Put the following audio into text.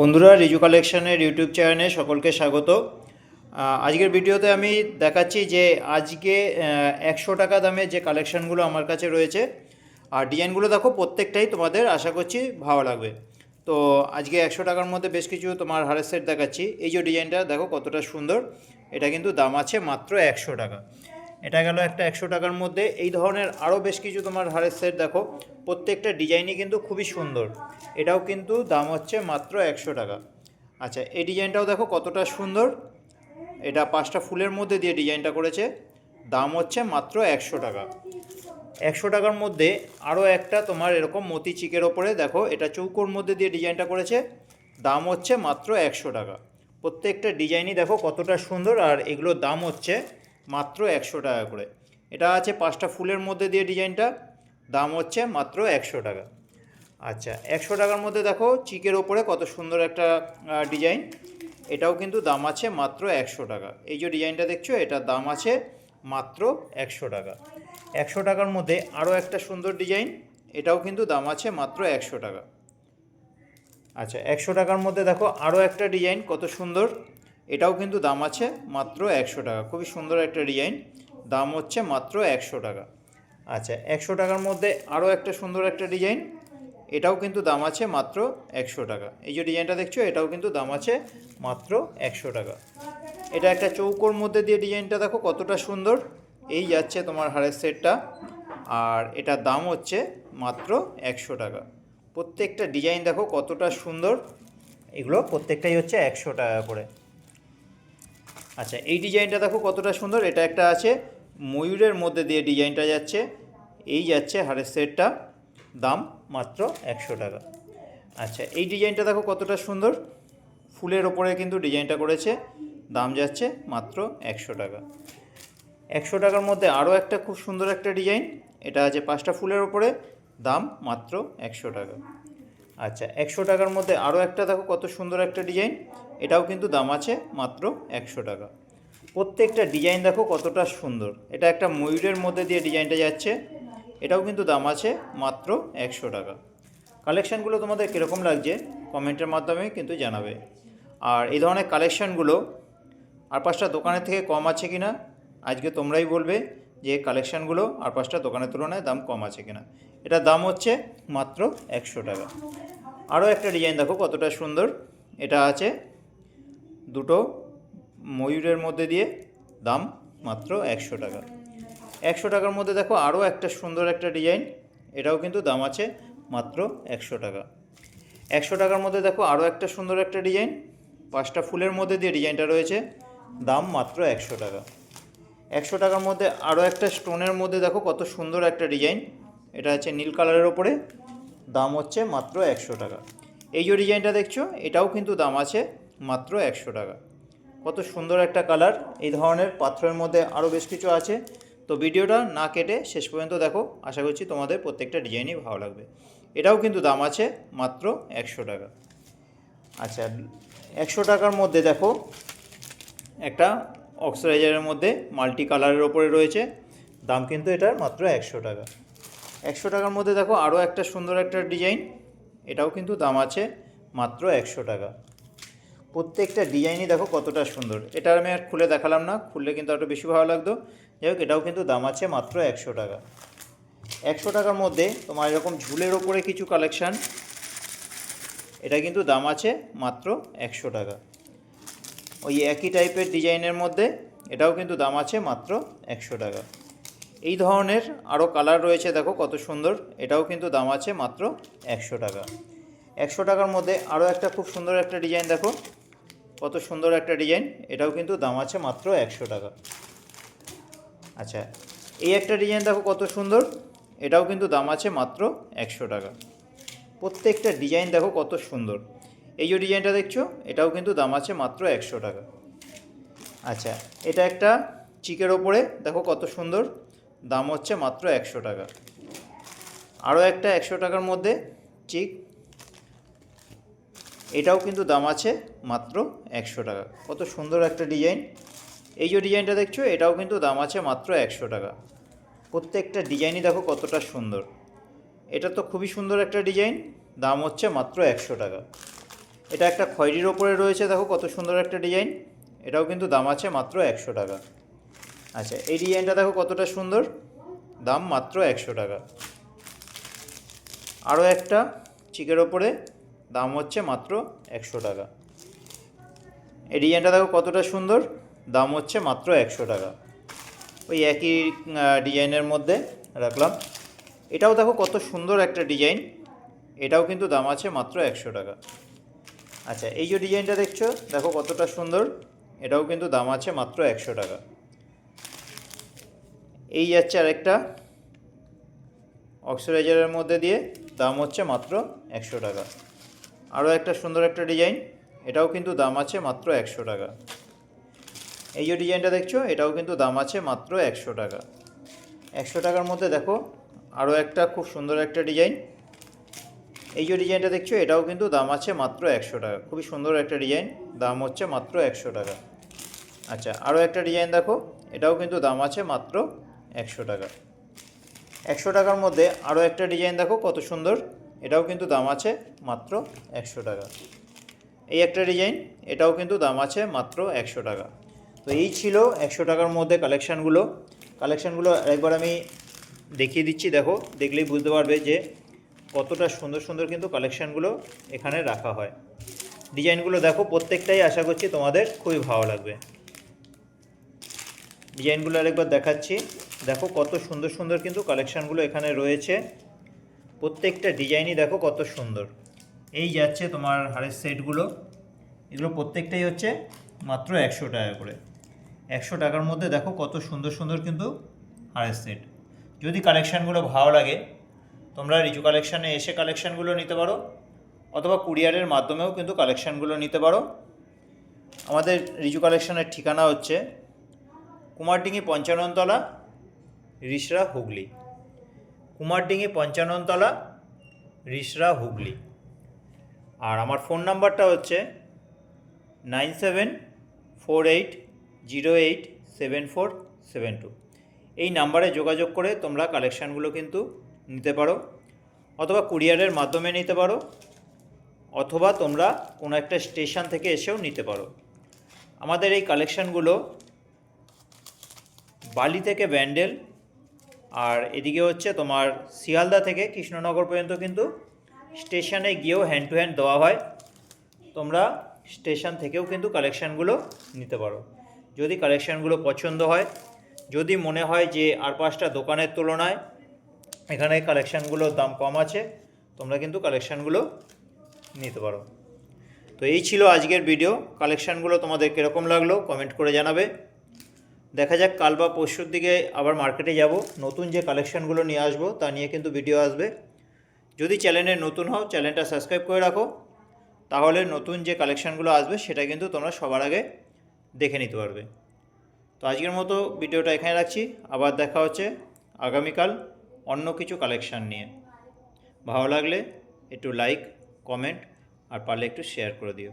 বন্ধুরা রিজু কালেকশনের ইউটিউব চ্যানেলে সকলকে স্বাগত। আজকের ভিডিওতে আমি দেখাচ্ছি যে আজকে একশো টাকা দামে যে কালেকশানগুলো আমার কাছে রয়েছে, আর ডিজাইনগুলো দেখো প্রত্যেকটাই তোমাদের আশা করছি ভালো লাগবে। তো আজকে একশো টাকার মধ্যে বেশ কিছু তোমার হারের সেট দেখাচ্ছি। এই যে ডিজাইনটা, দেখো কতটা সুন্দর। এটা কিন্তু দাম আছে মাত্র একশো টাকা। এটা গেল একটা একশো টাকার মধ্যে। এই ধরনের আরও বেশ কিছু তোমার হারের সেট দেখো। প্রত্যেকটা ডিজাইনই কিন্তু খুবই সুন্দর। এটাও কিন্তু দাম হচ্ছে মাত্র একশো টাকা। আচ্ছা এই ডিজাইনটাও দেখো কতটা সুন্দর। এটা পাঁচটা ফুলের মধ্যে দিয়ে ডিজাইনটা করেছে। দাম হচ্ছে মাত্র একশো টাকা। একশো টাকার মধ্যে আরও একটা তোমার এরকম মতি চিকের ওপরে দেখো, এটা চৌকোর মধ্যে দিয়ে ডিজাইনটা করেছে। দাম হচ্ছে মাত্র একশো টাকা। প্রত্যেকটা ডিজাইনই দেখো কতটা সুন্দর, আর এগুলোর দাম হচ্ছে মাত্র একশো টাকা করে। এটা আছে পাঁচটা ফুলের মধ্যে দিয়ে ডিজাইনটা, দাম হচ্ছে মাত্র একশো টাকা। আচ্ছা একশো টাকার মধ্যে দেখো, চিকের ওপরে কত সুন্দর একটা ডিজাইন। এটাও কিন্তু দাম আছে মাত্র একশো টাকা। এই যে ডিজাইনটা দেখছ, এটার দাম আছে মাত্র একশো টাকা। একশো টাকার মধ্যে আরও একটা সুন্দর ডিজাইন, এটাও কিন্তু দাম আছে মাত্র একশো টাকা। আচ্ছা একশো টাকার মধ্যে দেখো আরও একটা ডিজাইন, কত সুন্দর। এটাও কিন্তু দাম আছে মাত্র একশো টাকা। খুবই সুন্দর একটা ডিজাইন। দাম হচ্ছে মাত্র একশো টাকা। আচ্ছা একশো টাকার মধ্যে আরও একটা সুন্দর একটা ডিজাইন। এটাও কিন্তু দাম আছে মাত্র একশো টাকা। এই যে ডিজাইনটা দেখছ, এটাও কিন্তু দাম আছে মাত্র একশো টাকা। এটা একটা চৌকোর মধ্যে দিয়ে ডিজাইনটা দেখো কতটা সুন্দর। এই যাচ্ছে তোমার হারের সেটটা। আর এটার দাম হচ্ছে মাত্র একশো টাকা। প্রত্যেকটা ডিজাইন দেখো কতটা সুন্দর। এগুলো প্রত্যেকটাই হচ্ছে একশো টাকা করে। আচ্ছা এই ডিজাইনটা দেখো কতটা সুন্দর। এটা একটা আছে, ময়ূরের মধ্যে দিয়ে ডিজাইনটা যাচ্ছে। এই যাচ্ছে হারের সেটটা, দাম মাত্র একশো টাকা। আচ্ছা এই ডিজাইনটা দেখো কতটা সুন্দর। ফুলের ওপরে কিন্তু ডিজাইনটা করেছে, দাম যাচ্ছে মাত্র একশো টাকা। একশো টাকার মধ্যে আরও একটা খুব সুন্দর একটা ডিজাইন। এটা আছে পাঁচটা ফুলের ওপরে, দাম মাত্র একশো টাকা। আচ্ছা একশো টাকার মধ্যে আরও একটা দেখো কত সুন্দর একটা ডিজাইন। এটাও কিন্তু দাম আছে মাত্র একশো টাকা। প্রত্যেকটা ডিজাইন দেখো কতটা সুন্দর। এটা একটা ময়ূরের মধ্যে দিয়ে ডিজাইনটা যাচ্ছে। এটাও কিন্তু দাম আছে মাত্র একশো টাকা। কালেকশানগুলো তোমাদের কীরকম লাগছে কমেন্টের মাধ্যমে কিন্তু জানাবে। আর এই ধরনের কালেকশানগুলো আর পাঁচটা দোকানের থেকে কম আছে কিনা, আজকে তোমরাই বলবে। যে কালেকশানগুলো আর পাঁচটা দোকানের তুলনায় দাম কম আছে কিনা। এটার দাম হচ্ছে মাত্র একশো টাকা। আরও একটা ডিজাইন দেখো কতটা সুন্দর। এটা আছে দুটো ময়ূরের মধ্যে দিয়ে দাম মাত্র একশো টাকা। একশো টাকার মধ্যে দেখো আরও একটা সুন্দর একটা ডিজাইন এটাও কিন্তু দাম আছে মাত্র একশো টাকা। একশো টাকার মধ্যে দেখো আরও একটা সুন্দর একটা ডিজাইন পাঁচটা ফুলের মধ্যে দিয়ে ডিজাইনটা রয়েছে, দাম মাত্র একশো টাকা। একশো টাকার মধ্যে আরও একটা স্টোনের মধ্যে দেখো কত সুন্দর একটা ডিজাইন। এটা আছে নীল কালারের ওপরে। দাম হচ্ছে মাত্র একশো টাকা। এই যে ডিজাইনটা দেখছ, এটাও কিন্তু দাম আছে মাত্র একশো টাকা। কত সুন্দর একটা কালার। এই ধরনের পাথরের মধ্যে আরও বেশ কিছু আছে। তো ভিডিওটা না কেটে শেষ পর্যন্ত দেখো। আশা করছি তোমাদের প্রত্যেকটা ডিজাইনই ভালো লাগবে। এটাও কিন্তু দাম আছে মাত্র একশো টাকা। আচ্ছা একশো টাকার মধ্যে দেখো একটা অক্সিডাইজারের মধ্যে মাল্টি কালারের ওপরে রয়েছে। দাম কিন্তু এটার মাত্র একশো টাকা। একশো টাকার মধ্যে দেখো আরও একটা সুন্দর একটা ডিজাইন। এটাও কিন্তু দাম আছে মাত্র একশো টাকা। প্রত্যেকটা ডিজাইনই দেখো কতটা সুন্দর। এটা আমি আর খুলে দেখালাম না, খুললে কিন্তু আরও বেশি ভালো লাগতো। যাই হোক, এটাও কিন্তু দাম আছে মাত্র একশো টাকা। একশো টাকার মধ্যে তোমার এরকম ঝুলের ওপরে কিছু কালেকশান এটা কিন্তু দাম আছে মাত্র একশো টাকা। ওই একই টাইপের ডিজাইনের মধ্যে এটাও কিন্তু দাম আছে মাত্র একশো টাকা। এই ধরনের আরও কালার রয়েছে, দেখো কত সুন্দর। এটাও কিন্তু দাম আছে মাত্র একশো টাকা। একশো টাকার মধ্যে আরও একটা খুব সুন্দর একটা ডিজাইন, দেখো। কত সুন্দর একটা ডিজাইন, এটাও কিন্তু দাম আছে মাত্র একশো টাকা। আচ্ছা এই একটা ডিজাইন, দেখো কত সুন্দর। এটাও কিন্তু দাম আছে মাত্র একশো টাকা। প্রত্যেকটা ডিজাইন, দেখো কত সুন্দর। এই যে ডিজাইনটা দেখছ, এটাও কিন্তু দাম আছে মাত্র একশো টাকা। আচ্ছা এটা একটা চিকের ওপরে, দেখো কত সুন্দর, দাম হচ্ছে মাত্র একশো টাকা। আরও একটা একশো টাকার মধ্যে চিক, এটাও কিন্তু দাম আছে মাত্র একশো টাকা। কত সুন্দর একটা ডিজাইন। এই যে ডিজাইনটা দেখছ, এটাও কিন্তু দাম আছে মাত্র একশো টাকা। প্রত্যেকটা ডিজাইনই দেখো কতটা সুন্দর। এটা তো খুবই সুন্দর একটা ডিজাইন, দাম হচ্ছে মাত্র একশো টাকা। এটা একটা খয়েরির ওপরে রয়েছে, দেখো কত সুন্দর একটা ডিজাইন। এটাও কিন্তু দাম আছে মাত্র একশো টাকা। আচ্ছা এই ডিজাইনটা দেখো কতটা সুন্দর। দাম মাত্র একশো টাকা। আরও একটা চিকের ওপরে দাম হচ্ছে মাত্র একশো টাকা। এই ডিজাইনটা দেখো কতটা সুন্দর। দাম হচ্ছে মাত্র একশো টাকা। ওই একই ডিজাইনের মধ্যে রাখলাম। এটাও দেখো কত সুন্দর একটা ডিজাইন। এটাও কিন্তু দাম আছে মাত্র একশো টাকা। আচ্ছা এই যে ডিজাইনটা দেখছ, দেখো কতটা সুন্দর। এটাও কিন্তু দাম আছে মাত্র একশো টাকা। এই যাচ্ছে আরেকটা। অক্সিডাইজারের মধ্যে দিয়ে দাম হচ্ছে মাত্র একশো টাকা। আরও একটা সুন্দর একটা ডিজাইন, এটাও কিন্তু দাম আছে মাত্র একশো টাকা। এই যে ডিজাইনটা দেখছ, এটাও কিন্তু দাম আছে মাত্র একশো টাকা। একশো টাকার মধ্যে দেখো, আরও একটা খুব সুন্দর একটা ডিজাইন। এই যে ডিজাইনটা দেখছ, এটাও কিন্তু দাম আছে মাত্র একশো টাকা। খুবই সুন্দর একটা ডিজাইন, দাম হচ্ছে মাত্র একশো টাকা। আচ্ছা আরও একটা ডিজাইন দেখো, এটাও কিন্তু দাম আছে মাত্র একশো টাকা। একশো টাকার মধ্যে আরও একটা ডিজাইন দেখো, কত সুন্দর, এটাও কিন্তু দাম আছে মাত্র একশো টাকা। এই একটা ডিজাইন, এটাও কিন্তু দাম আছে মাত্র একশো টাকা। তো এই ছিল একশো টাকার মধ্যে কালেকশানগুলো। কালেকশানগুলো একবার আমি দেখিয়ে দিচ্ছি, দেখো, দেখলেই বুঝতে পারবে যে কতটা সুন্দর সুন্দর কিন্তু কালেকশানগুলো এখানে রাখা হয়। ডিজাইনগুলো দেখো, প্রত্যেকটাই আশা করছি তোমাদের খুবই ভালো লাগবে। ডিজাইনগুলো আরেকবার দেখাচ্ছি। দেখো কত সুন্দর সুন্দর কিন্তু কালেকশানগুলো এখানে রয়েছে। প্রত্যেকটা ডিজাইনই দেখো কত সুন্দর। এই যাচ্ছে তোমার হারের সেটগুলো এগুলো প্রত্যেকটাই হচ্ছে মাত্র একশো টাকা করে। একশো টাকার মধ্যে দেখো কত সুন্দর সুন্দর কিন্তু হারের সেট যদি কালেকশানগুলো ভালো লাগে তোমরা রিজু কালেকশানে এসে কালেকশানগুলো নিতে পারো, অথবা কুরিয়ারের মাধ্যমেও কিন্তু কালেকশানগুলো নিতে পারো। আমাদের রিজু কালেকশানের ঠিকানা হচ্ছে কুমারডিঙি পঞ্চাননতলা, রিসরা হুগলি। কুমারডিঙি পঞ্চাননতলা, রিসরা হুগলি। আর আমার ফোন নাম্বারটা হচ্ছে nine seven four eight zero eight seven four seven two. এই নাম্বারে যোগাযোগ করে তোমরা কালেকশানগুলো কিন্তু নিতে পারো, অথবা কুরিয়ারের মাধ্যমে নিতে পারো, অথবা তোমরা কোনো একটা স্টেশন থেকে এসেও নিতে পারো। আমাদের এই কালেকশানগুলো বালি থেকে ব্যান্ডেল, আর এদিকে হচ্ছে তোমার শিয়ালদা থেকে কৃষ্ণনগর পর্যন্ত কিন্তু স্টেশনে গিয়েও হ্যান্ড টু হ্যান্ড দেওয়া হয়। তোমরা স্টেশন থেকেও কিন্তু কালেকশানগুলো নিতে পারো। যদি কালেকশানগুলো পছন্দ হয়, যদি মনে হয় যে আর পাঁচটা দোকানের তুলনায় এখানে কালেকশানগুলোর দাম কম আছে, তোমরা কিন্তু কালেকশানগুলো নিতে পারো। তো এই ছিল আজকের ভিডিও কালেকশানগুলো তোমাদের কীরকম লাগল কমেন্ট করে জানাবে। দেখা যাক, কাল বা পরশুর দিকে আবার মার্কেটে যাব। নতুন যে কালেকশানগুলো নিয়ে আসব, তা নিয়ে কিন্তু ভিডিও আসবে। যদি চ্যানেলে নতুন হও চ্যানেলটা সাবস্ক্রাইব করে রাখো। তাহলে নতুন যে কালেকশানগুলো আসবে, সেটা কিন্তু তোমরা সবার আগে দেখে নিতে পারবে। তো আজকের মতো ভিডিওটা এখানে রাখছি। আবার দেখা হচ্ছে আগামীকাল। অন্য কিছু কালেকশান নিয়ে। ভালো লাগলে একটু লাইক কমেন্ট আর পারলে একটু শেয়ার করে দিও।